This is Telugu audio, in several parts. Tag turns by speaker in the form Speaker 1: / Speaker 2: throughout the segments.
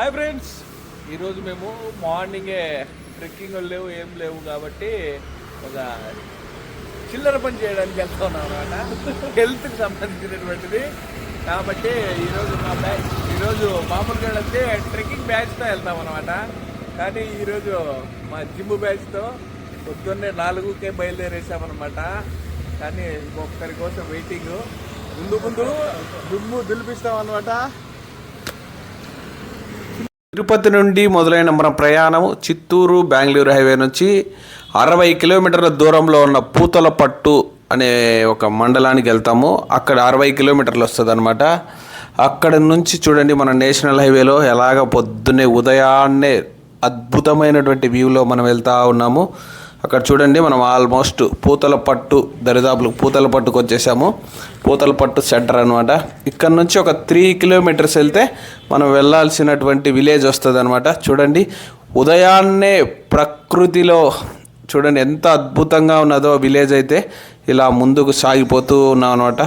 Speaker 1: హాయ్ ఫ్రెండ్స్ ఈరోజు మేము మార్నింగే ట్రెక్కింగ్ లేవు ఏం లేవు కాబట్టి ఒక చిల్లర పని చేయడానికి వెళ్తా ఉన్నాం అనమాట హెల్త్కి సంబంధించినటువంటిది. కాబట్టి ఈరోజు మా బ్యాచ్ ఈరోజు మామూలుగా అయితే ట్రెక్కింగ్ బ్యాచ్తో వెళ్తాం అనమాట కానీ ఈరోజు మా జిమ్ బ్యాచ్తో పొద్దున్నే నాలుగుకే బయలుదేరేసామన్నమాట కానీ ఒక్కరి కోసం వెయిటింగ్ ముందు ముందు దుమ్ము దులిపిస్తాం అనమాట
Speaker 2: తిరుపతి నుండి మొదలైన మన ప్రయాణం చిత్తూరు బెంగళూరు హైవే నుంచి అరవై కిలోమీటర్ల దూరంలో ఉన్న పూతలపట్టు అనే ఒక మండలానికి వెళ్తాము. అక్కడ అరవై కిలోమీటర్లు వస్తుంది అనమాట అక్కడ నుంచి చూడండి మన నేషనల్ హైవేలో ఎలాగ పొద్దున్నే ఉదయాన్నే అద్భుతమైనటువంటి వ్యూలో మనం వెళ్తా ఉన్నాము. అక్కడ చూడండి మనం ఆల్మోస్ట్ పూతల పట్టు దరిదాపులు పూతల పట్టుకు వచ్చేసాము. పూతల పట్టు సెంటర్ అనమాట ఇక్కడ నుంచి ఒక త్రీ కిలోమీటర్స్ వెళ్తే మనం వెళ్ళాల్సినటువంటి విలేజ్ వస్తుంది అనమాట చూడండి ఉదయాన్నే ప్రకృతిలో చూడండి ఎంత అద్భుతంగా ఉన్నదో విలేజ్ అయితే ఇలా ముందుకు సాగిపోతూ ఉన్నాం అనమాట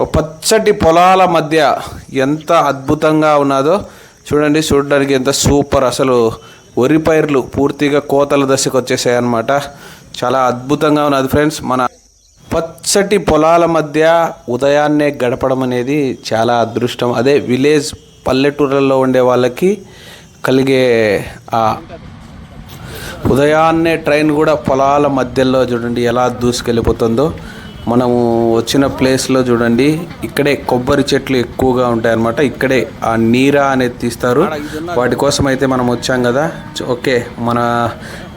Speaker 2: ఒక పచ్చటి పొలాల మధ్య ఎంత అద్భుతంగా ఉన్నదో చూడండి చూడడానికి ఎంత సూపర్ అసలు వరి పైర్లు పూర్తిగా కోతల దశకు వచ్చేసాయి అనమాట చాలా అద్భుతంగా ఉన్నది ఫ్రెండ్స్. మన పచ్చటి పొలాల మధ్య ఉదయాన్నే గడపడం అనేది చాలా అదృష్టం. అదే విలేజ్ పల్లెటూర్లలో ఉండే వాళ్ళకి కలిగే ఆ ఉదయాన్నే ట్రైన్ కూడా పొలాల మధ్యలో చూడండి ఎలా దూసుకెళ్ళిపోతుందో. మనము వచ్చిన ప్లేస్లో చూడండి ఇక్కడే కొబ్బరి చెట్లు ఎక్కువగా ఉంటాయన్నమాట. ఇక్కడే ఆ నీరా అనేది తీస్తారు. వాటి కోసం అయితే మనం వచ్చాం కదా. ఓకే. మన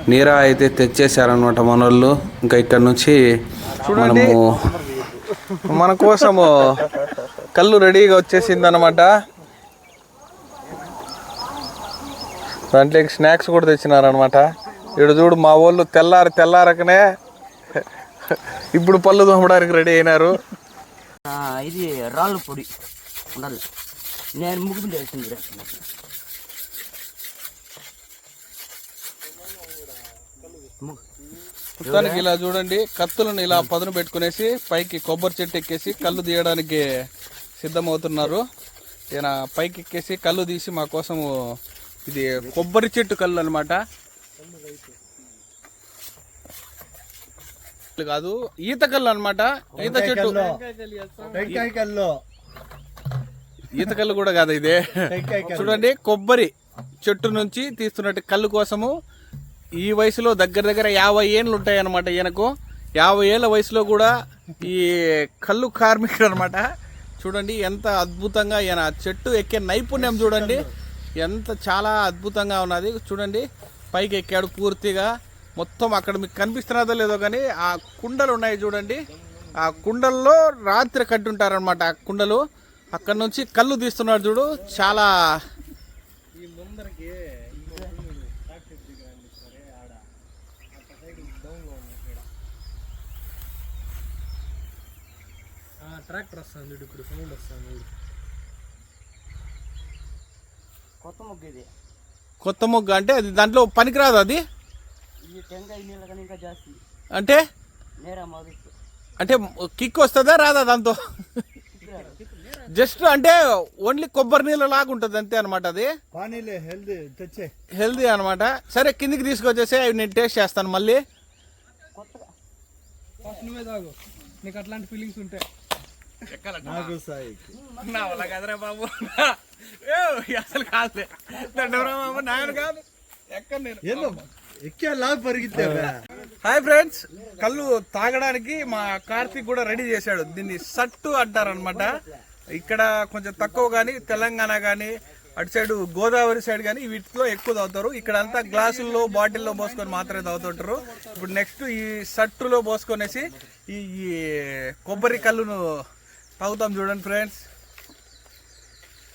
Speaker 2: నీరా అయితే తెచ్చేసారనమాట మన వాళ్ళు ఇంకా ఇక్కడ నుంచి మనము మన కోసము కళ్ళు రెడీగా వచ్చేసింది అనమాట దాంట్లోకి స్నాక్స్ కూడా తెచ్చినారనమాట ఇక్కడ చూడు మా వాళ్ళు తెల్లారి తెల్లారకనే ఇప్పుడు పళ్ళు తోమడానికి రెడీ అయినారు.
Speaker 3: ఆ, ఇది రాళ్ళు పొడి. ఉండాలి. నేను వేసింది
Speaker 1: మొత్తానికి ఇలా చూడండి కత్తులను ఇలా పదును పెట్టుకునేసి పైకి కొబ్బరి చెట్టు ఎక్కేసి కళ్ళు తీయడానికి సిద్ధమవుతున్నారు. ఈయన పైకి ఎక్కేసి కళ్ళు తీసి మా కోసము ఇది కొబ్బరి చెట్టు కళ్ళు అనమాట కాదు ఈత కళ్ళు అనమాట ఈత చెట్టు. ఈత కళ్ళు కూడా కాదు ఇదే. చూడండి కొబ్బరి చెట్టు నుంచి తీస్తున్నట్టు కళ్ళు కోసము ఈ వయసులో దగ్గర దగ్గర యాభై ఏళ్ళు ఉంటాయి అనమాట ఈయనకు. యాభై ఏళ్ళ వయసులో కూడా ఈ కళ్ళు కార్మికుడు అనమాట చూడండి ఎంత అద్భుతంగా ఈయన చెట్టు ఎక్కే నైపుణ్యం చూడండి. ఎంత చాలా అద్భుతంగా ఉన్నది. చూడండి పైకి ఎక్కాడు పూర్తిగా. మొత్తం అక్కడ మీకు కనిపిస్తున్నదో లేదో కానీ ఆ కుండలు ఉన్నాయి చూడండి. ఆ కుండల్లో రాత్రి కట్టుంటారనమాట ఆ కుండలు. అక్కడ నుంచి కళ్ళు తీస్తున్నాడు చూడు. చాలా ఈ ముందరకి ట్రాక్టర్ వస్తుంది ఇప్పుడు సౌండ్ వస్తుంది
Speaker 3: కొత్త ముగ్గు ఇది.
Speaker 1: కొత్త మొగ్గ అంటే అది దాంట్లో పనికిరాదు అది? అంటే? అంటే కిక్ వస్తుందా రాదా దాంతో? జస్ట్ అంటే ఓన్లీ కొబ్బరి నీళ్ళ లాగా ఉంటుంది అంతే అనమాట అది.
Speaker 4: హెల్దీ తెచ్చే.
Speaker 1: హెల్దీ అనమాట సరే కిందికి తీసుకొచ్చేసి అవి నేను టేస్ట్ చేస్తాను మళ్ళీ. నీకు అట్లాంటి ఫీలింగ్స్ ఉంటాయి
Speaker 4: నాకు సాయి.
Speaker 1: నా వల్ల కదరా బాబు. అసలు కాదులే. దండవరా బాబు నాయన కాదు. ఎక్కడ నేను. హాయ్ ఫ్రెండ్స్ కళ్ళు తాగడానికి మా కార్తీక్ కూడా రెడీ చేశాడు. దీన్ని సట్టు అంటారనమాట ఇక్కడ కొంచెం తక్కువ కానీ తెలంగాణ కానీ అటు సైడ్ గోదావరి సైడ్ కానీ వీటిలో ఎక్కువ తాగుతారు. ఇక్కడ అంతా గ్లాసుల్లో బాటిల్లో పోసుకొని మాత్రమే తాగుతుంటారు. ఇప్పుడు నెక్స్ట్ ఈ సట్టులో పోసుకొనేసి ఈ కొబ్బరి కళ్ళును తాగుతాం చూడండి ఫ్రెండ్స్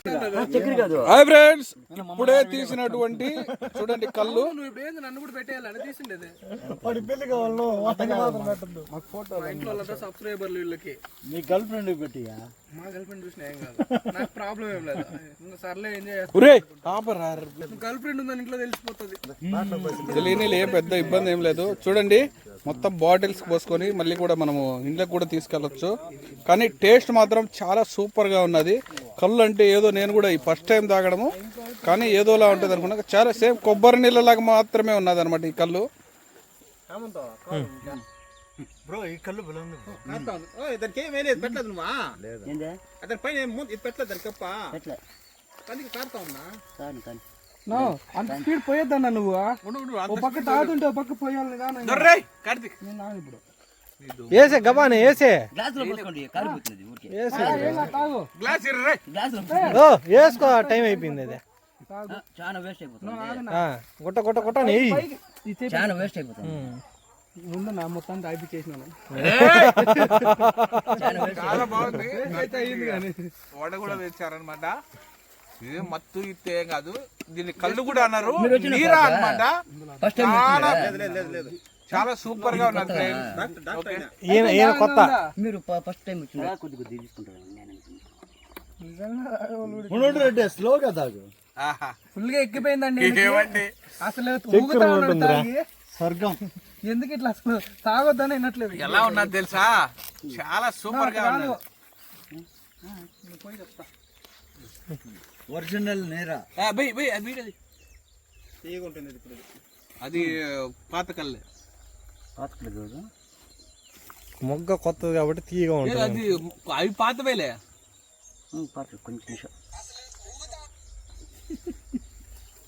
Speaker 1: హాయ్ ఫ్రెండ్స్ ఇప్పుడే తీసినటువంటి చూడండి కళ్ళు. నువ్వు ఇప్పుడు ఏంది నన్ను కూడా పెట్టేయాలని తీసిండేది? సబ్స్క్రైబర్లు వీళ్ళకి.
Speaker 4: మీ గర్ల్ ఫ్రెండ్ పెట్టియా?
Speaker 5: మా గర్ల్ ఫ్రెండ్ చూసిన ఏం కాదు. నాకు ప్రాబ్లం ఏం లేదు. ఇంకా సర్లే
Speaker 1: ఒరే ఆపరా
Speaker 5: గర్ల్ ఫ్రెండ్ ఉందని ఇంట్లో తెలిసిపోతుంది.
Speaker 1: తెలియని ఏం పెద్ద ఇబ్బంది ఏం లేదు. చూడండి మొత్తం బాటిల్స్ పోసుకొని మళ్ళీ కూడా మనము ఇంట్లోకి కూడా తీసుకెళ్ళొచ్చు. కానీ టేస్ట్ మాత్రం చాలా సూపర్గా ఉన్నది. కళ్ళు అంటే ఏదో నేను కూడా ఈ ఫస్ట్ టైం తాగడము. కానీ ఏదోలా ఉంటుంది అనుకున్నా చాలా సేమ్ కొబ్బరి నీళ్ళలాగా మాత్రమే ఉన్నది అనమాట ఈ కళ్ళు
Speaker 4: బ్రో. ఈ
Speaker 1: పెట్టలేదు నువ్వా? అతని పైన ఇది పెట్టలేదు దాని కప్ప?
Speaker 3: ఎట్లా
Speaker 1: పనికి కారుతా ఉన్నా
Speaker 3: కాను కాను
Speaker 5: నో అంత స్పీడ్ పోయేద్దన్నా నువ్వు. ఓ పక్క తాగుతుంటే ఓ పక్క పోయాలి కానీ
Speaker 1: కార్తీక్.
Speaker 5: నేను నాను ఇప్పుడు.
Speaker 4: వేసే గబానే వేసే
Speaker 3: గ్లాసులో పోసుకోండి కారిపోతుంది ఊరికే.
Speaker 5: ఏం కాదు, తాగు.
Speaker 1: గ్లాస్ ఇర్రే.
Speaker 3: గ్లాసులో
Speaker 4: ఓ వేసుకో టైం అయిపోయింది అది
Speaker 3: చాలా వేస్ట్ అయిపోతుంది.
Speaker 4: ఆ, గుట్ట గుట్ట గుట్ట నెయ్యి
Speaker 3: చాలా వేస్ట్ అయిపోతుంది.
Speaker 5: ముందు నా మొత్తాన్ని తాపి చేసినాను
Speaker 3: చాలా
Speaker 1: బాగుంది.
Speaker 5: అయితే అయ్యింది కానీ.
Speaker 1: వడ కూడా తెచ్చారనమాట ఇది మత్తు ఇత్తే ఏం కాదు దీన్ని కళ్ళు కూడా అన్నారు. నీరా అన్నమాట.
Speaker 3: ఫస్ట్ టైం
Speaker 1: చాలా చాలా సూపర్గా
Speaker 4: ఈయన కొత్త?
Speaker 3: మీరు ఫస్ట్ టైం వచ్చిందా.
Speaker 4: స్లోగా తాగు.
Speaker 5: ఫుల్గా ఎక్కిపోయిందండి అసలు.
Speaker 4: స్వర్గం.
Speaker 5: ఎందుకు ఇట్లా అసలు తాగొద్దని వినట్లేదు?
Speaker 1: ఎలా ఉన్నది తెలుసా? చాలా సూపర్గా ఉన్నది
Speaker 4: ఒరిజినల్ నేరా
Speaker 1: ఆ, బయ్, బయ్, అది వీడది. అది పాత కల్లే
Speaker 3: పాతకులు కాదు
Speaker 4: మొగ్గ కొత్తది కాబట్టి తీయగా
Speaker 1: ఏ,
Speaker 4: ఉంటుంది
Speaker 1: అది అవి పాతవేలే
Speaker 3: పాతలు కొంచెం నిమిషం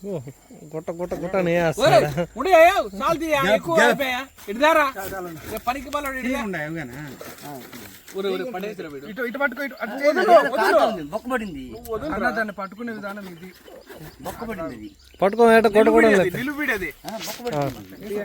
Speaker 4: ఓ, గుట్ట గుట్ట గుట్ట నెయ్యి
Speaker 1: ఓయ్,
Speaker 4: వేస్తాడా?
Speaker 1: ఉండు, ఏ, చాలు తీయ, ఎక్కువ అయిపోయా. ఇటు దారా. ఏ, పనికి బాలోడు ఇటు దా. ఊరు, ఊరు, పడేసిరా వీడు.
Speaker 5: ఇటు ఇటు పట్టుకో ఇటు. అటు వదలు.
Speaker 3: బొక్కబడింది
Speaker 5: అన్న దాన్ని పట్టుకునే విధానం ఇది.
Speaker 3: బొక్కబడింది
Speaker 4: పట్టుకో
Speaker 1: నిలుబీడది,
Speaker 3: బొక్కబడింది